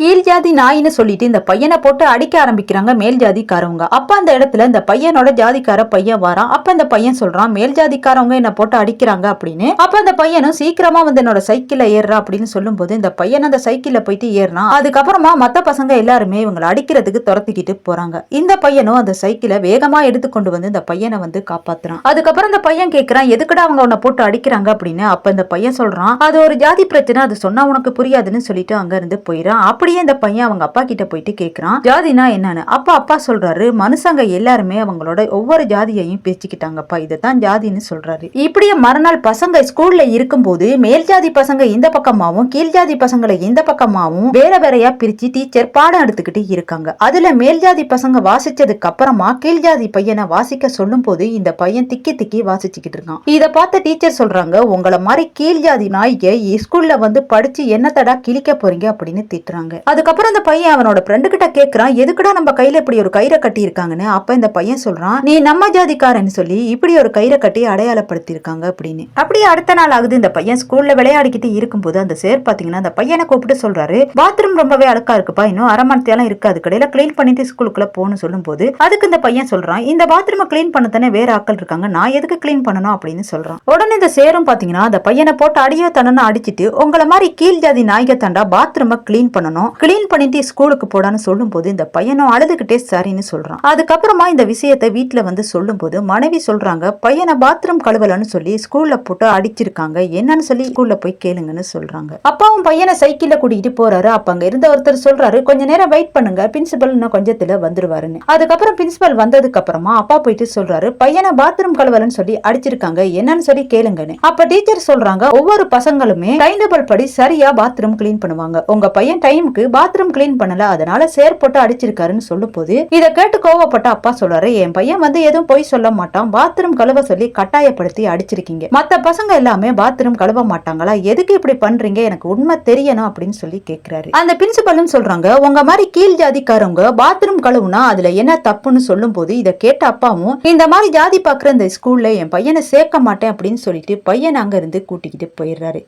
கீழ் ஜாதி நாயின்னு சொல்லிட்டு இந்த பையனை போட்டு அடிக்க ஆரம்பிக்கிறாங்க மேல் ஜாதிக்காரவங்க. அப்ப அந்த இடத்துல இந்த பையனோட ஜாதிக்கார பையன் வரான். அப்ப இந்த பையன் சொல்றான் மேல் ஜாதிக்காரவங்க என்ன போட்டு அடிக்கிறாங்க அப்படின்னு. அப்ப அந்த பையனும் சீக்கிரமா வந்து என்னோட சைக்கிள்ல ஏறுறா அப்படின்னு சொல்லும்போது இந்த பையன் அந்த சைக்கிள்ல போயிட்டு ஏறினான் அதுக்கப்புறமா மத்த பசங்க எல்லாருமே இவங்களை அடிக்கிறதுக்கு துரத்திக்கிட்டு போறாங்க. இந்த பையனும் அந்த சைக்கிளை வேகமா எடுத்துக்கொண்டு வந்து இந்த பையனை வந்து காப்பாத்துறான். அதுக்கப்புறம் இந்த பையன் கேக்குறான் எதுக்குடா அவங்க உன்னை போட்டு அடிக்கிறாங்க அப்படின்னு. அப்ப இந்த பையன் சொல்றான் அது ஒரு ஜாதி பிரச்சனை அது சொன்னா உனக்கு புரியாதுன்னு சொல்லிட்டு அங்க இருந்து போயிடான் அப்படியே இந்த பையன் அவங்க அப்பா கிட்ட போயிட்டு கேக்குறான் ஜாதினா என்னன்னு? அப்பா அப்பா சொல்றாரு மனுஷங்க எல்லாருமே அவங்களோட ஒவ்வொரு ஜாதியையும் பேசிக்கிட்டாங்கப்பா இதைத்தான் ஜாதின்னு சொல்றாரு. இப்படியே மறுநாள் பசங்க ஸ்கூல்ல இருக்கும்போது மேல் ஜாதி பசங்க இந்த பக்கமாவும் கீழ் ஜாதி பசங்களை இந்த பக்கமாவும் வேற வேறையா பிரிச்சு டீச்சர் பாடம் எடுத்துக்கிட்டு இருக்காங்க. அதுல மேல் ஜாதி பசங்க வாசிச்சதுக்கு அப்புறமா கீழ் ஜாதி பையனை வாசிக்க சொல்லும் போது இந்த பையன் திக்கி திக்கி வாசிச்சுக்கிட்டு இருக்கான். இத பார்த்த டீச்சர் சொல்றாங்க உங்களை மாதிரி கீழ் ஜாதி நாய்க்கு ஸ்கூல்ல வந்து படிச்சு என்னத்தடா கிழிக்க போறீங்க? அப்படின்னு திட்டுறாங்க. அதுக்கப்புறம் அந்த பையன் அவனோட ஃப்ரெண்டு கிட்ட கேட்கறான் எதுக்குடா நம்ம கையில இப்படி ஒரு கயிறை கட்டி இருக்காங்கன்னு அப்ப இந்த பையன் சொல்றான் நீ நம்ம ஜாதிக்காரன்னு சொல்லி இப்படி ஒரு கயிறை கட்டி அடையாளப்படுத்தி இருக்காங்க அப்படின்னு. அப்படியே அடுத்த நாள் ஆகுது இந்த பையன் ஸ்கூல்ல விளையாடிக்கிட்டு இருக்கும்போது அந்த சேர் பாத்தீங்கன்னா அந்த பையனை கூப்பிட்டு சொல்றாரு பாத்ரூம் ரொம்பவே அழுக்கா இருக்குப்பா இன்னும் அரை மணி இருக்கு அது கடையில கிளீன் பண்ணிட்டு ஸ்கூலுக்குள்ள போகணும்னு சொல்லும்போது அதுக்கு இந்த பையன் சொல்றான் இந்த பாத்ரூமை கிளீன் பண்ண தானே வேற ஆட்கள் இருக்காங்க நான் எதுக்கு கிளீன் பண்ணணும்? அப்படின்னு சொல்றான். உடனே இந்த சேரும் பாத்தீங்கன்னா அந்த பையனை போட்டு அடியோ தண்ணு அடிச்சிட்டு உங்களை மாதிரி கீழ் ஜாதி நாய்க தாண்டா பாத்ரூமை கிளீன் பண்ணணும் கிளீன் பண்ணிட்டு ஸ்கூலுக்கு போடான்னு சொல்லும்போது இந்த பையனும் அழுதுகிட்டே சரின்னு சொல்றான். அதுக்கப்புறமா இந்த விஷயத்தை வீட்டுல வந்து சொல்லும்போது மனைவி சொல்றாங்க பையனை பாத்ரூம் கழுவலன்னு சொல்லி ஸ்கூல்ல போட்டு அடிச்சிருக்காங்க. என்னன்னு சொல்லி ஸ்கூல்ல போய் கேளுங்கன்னு சொல்றாங்க. அப்பாவும் பையனை சைக்கிள்ல கூட்டிட்டு போறாரு. அப்ப அங்க இருந்த ஒருத்தர் சொல்றாரு கொஞ்ச நேரம் வெயிட் பண்ணுங்க. பிரின்சிபல் இன்னும் கொஞ்சத்துல வந்துருவாருன்னு. அதுக்கப்புறம் பிரின்சிபல் வந்ததுக்கு அப்புறமா அப்பா போயிட்டு சொல்றாரு பையனை பாத்ரூம் கழுவலன்னு சொல்லி அடிச்சிருக்காங்க. என்னன்னு சொல்லி கேளுங்கன்னு. அப்ப டீச்சர் சொல்றாங்க ஒவ்வொரு பசங்களுமே டைம் டேபிள் படி சரியா பாத்ரூம் கிளீன் பண்ணுவாங்க. உங்க பையன் டைமுக்கு பாத்ரூம் கிளீன் பண்ணல. அதனால சேர் போட்டு அடிச்சிருக்காருன்னு சொல்லும் போது இதை கேட்டு கோவப்பட்ட அப்பா சொல்றாரு என் பையன் வந்து எதுவும் பொய் சொல்ல மாட்டான். பாத்ரூம் கழுவ சொல்லி கட்டாயப்படுத்தி அடிச்சிருக்கீங்க. மத்த பசங்க எல்லாமே பாத்ரூம் கழுவ மாட்டாங்களா? எதுக்கு இப்படி பண்றீங்க? எனக்கு உண்மை தெரியணும் அப்படின்னு சொல்லி கேக்குறாரு. அந்த பிரின்சிபலும் சொல்றாங்க உங்க மாதிரி கீழ் ஜாதிக்காரவங்க பாத்ரூம் கழுவுனா அதுல என்ன தப்புன்னு சொல்லும் போது இதை கேட்ட அப்பாவும் இந்த மாதிரி ஜாதி பாக்குற இந்த ஸ்கூல்ல என் பையனை சேர்க்க மாட்டேன் அப்படின்னு சொல்லிட்டு பையனை அங்க இருந்து கூட்டிக்கிட்டு போயிடுறாரு.